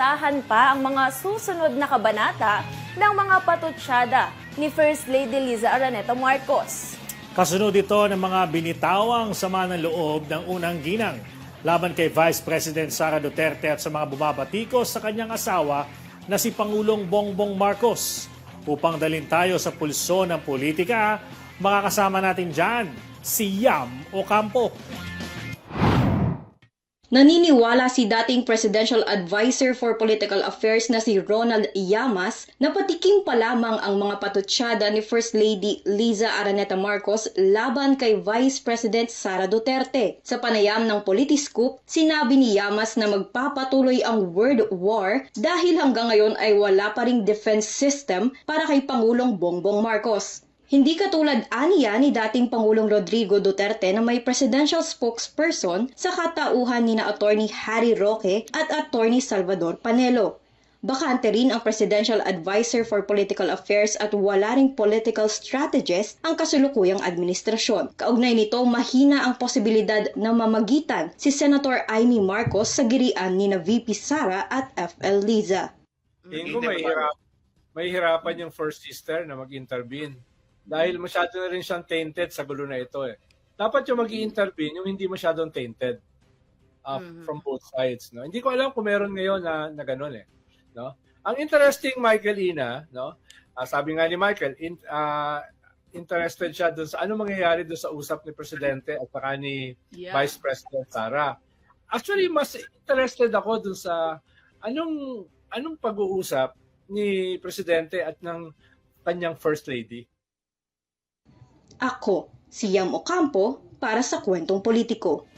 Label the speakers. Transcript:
Speaker 1: maasahan pa ang mga susunod na kabanata ng mga patutsada ni First Lady Liza Araneta Marcos.
Speaker 2: Kasunod ito ng mga binitawang sama ng loob ng unang ginang laban kay Vice President Sara Duterte at sa mga bumabatikos sa kanyang asawa na si Pangulong Bongbong Marcos. Upang dalin tayo sa pulso ng politika, makakasama natin dyan si Yam Ocampo.
Speaker 3: Naniniwala si dating Presidential Advisor for Political Affairs na si Ronald Llamas na patikim pa lamang ang mga patutsyada ni First Lady Liza Araneta Marcos laban kay Vice President Sara Duterte. Sa panayam ng Politiscoop, sinabi ni Llamas na magpapatuloy ang world war dahil hanggang ngayon ay wala pa ring defense system para kay Pangulong Bongbong Marcos. Hindi katulad aniya ni dating Pangulong Rodrigo Duterte na may presidential spokesperson sa katauhan ni na Attorney Harry Roque at Attorney Salvador Panelo. Bakante rin ang Presidential Advisor for Political Affairs at wala ring political strategist ang kasulukuyang administrasyon. Kaugnay nito, mahina ang posibilidad na mamagitan si Senator Amy Marcos sa girian ni na VP Sara at FL Liza.
Speaker 4: Tingin ko may, hirap, may hirapan yung first sister na mag-intervene. Dahil masyado na rin siyang tainted sa gulo na ito eh. Dapat yung mag intervene yung hindi masyadong tainted uh, from both sides. No? Hindi ko alam kung meron ngayon na, na ganun eh. No? Ang interesting, Michael Ina, no? Ah, sabi nga ni Michael, in, ah, interested siya dun sa ano mangyayari dun sa usap ni Presidente at saka ni
Speaker 5: Yeah.
Speaker 4: Vice President Sara. Actually, mas interested ako dun sa anong anong pag-uusap ni Presidente at ng kanyang First Lady.
Speaker 3: Ako, si Yam Ocampo, para sa kwentong politiko.